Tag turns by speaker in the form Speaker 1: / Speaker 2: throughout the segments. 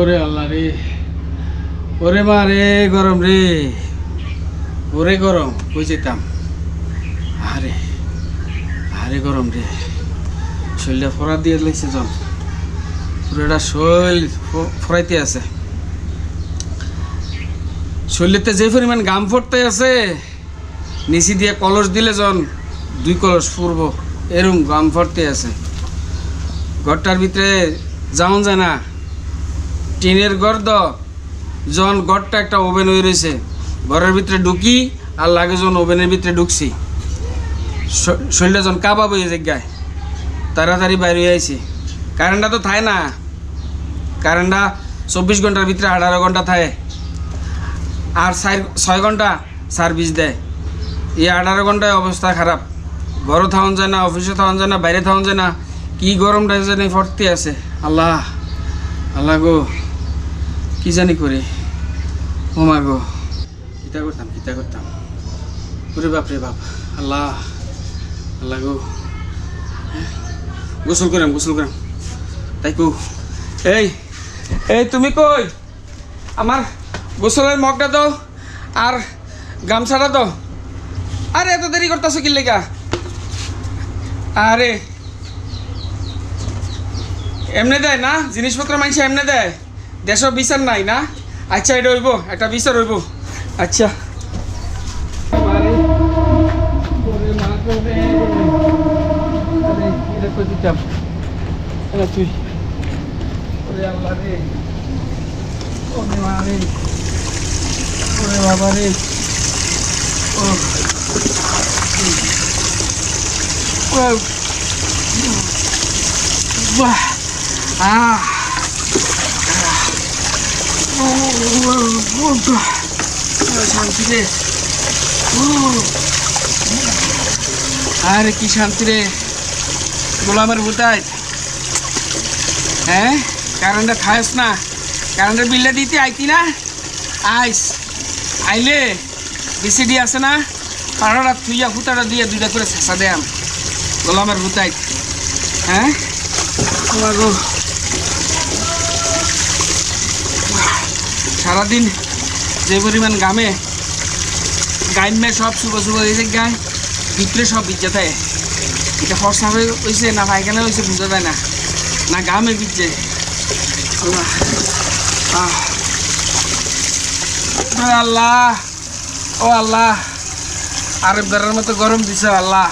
Speaker 1: ওরে আল্লাহ রে। ওরে মা রে, গরম রে। ওরে গরম কই যেতাম আরে আরে গরম রে। শরীরটা ফরা দিয়ে লাগছে জন। পুরোটা শরীর ফরাইতে আছে। শরীরেতে যে পরিমাণ গাম ফটতে আছে, নিচি দিয়ে কলস দিলে জন, দুই কলস ফুরব। এরম গাম ফটতে আছে। ঘরটার ভিতরে যাওন যায় না। টিনের ঘর দ জন ঘরটা একটা ওভেন হয়ে রয়েছে। ঘরের ভিতরে ঢুকি আর লাগে জন ওভেনের ভিতরে ঢুকছি। শ- শরীরটা জন কাবাব হয়ে জায়গায় তাড়াতাড়ি বাইরে হয়ে আইছি। কারেন্টটা তো থায় না। কারেন্টটা চব্বিশ ঘণ্টার ভিতরে আঠারো ঘণ্টা থাকে আর ছয় ঘণ্টা সার্ভিস দেয়। এই আঠারো ঘন্টায় অবস্থা খারাপ। ঘরও থাউন যায় না অফিসে থাউন যায় না, বাইরে থাউন যায় না। কি গরমটা জানি ফটতে আছে। আল্লাহ আল্লাহ গো। কি জানি করে? ও মা গো। কিতা করতাম কিতা করতাম? ওরে বাপ রে বাপ, আল্লাহ আল্লাহ গো। হ্যাঁ? গোসল করাম গোসল করাম। তাই কো এই এই তুমি কই? আমার গোসলের মগটা দাও আর গামছাটা দাও। আরে, এত দেরি করতেছো কি লেগা? আরে। এমনি দেয় না? জিনিসপত্র মানছে এমনি দেয়? দেশের বিচার নাই না? আচ্ছা এটা হইব একটা বিচার হইব আচ্ছা। তুই আল্লাহ রে ওরে মা রে বাবা রে ও বাহ আহ শান্তি রে আরে কি শান্তি রে গোলামের ভূতায় হ্যাঁ কারেন্টটা খায়স না কারেন্টের বিলটা দিতে আইতি না আইস আইলে বিসিডি আছে না পাড়াটা থুইয়া ফুটাটা দিয়ে দুইটা করে শেষা দেয়াম গোলামের ভূতাই হ্যাঁ তোমার সারাদিন যে পরিমাণ গামে গাইমে সব শুভ শুভ হয়েছে গায় ভিতরে সব বিজ্জা থাকে। এটা ফর্সা হয়ে হয়েছে না পায়খানা হয়েছে বুঝা যায় না। না গামে বিজছে আল্লাহ। ও আল্লাহ। আরব বেড়ার মতো গরম দিছ আল্লাহ।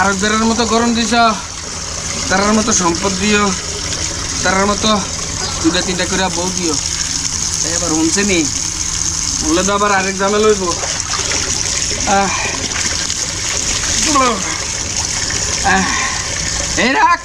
Speaker 1: আরব বেড়ার মতো গরম দিছ। তারার মতো সম্পদ দিও। তারার মতো দুটা তিনটা করে বউ দিও। এবার হুনছে নি? বললে তো আবার আরেক জামে লইব। এই রাখ।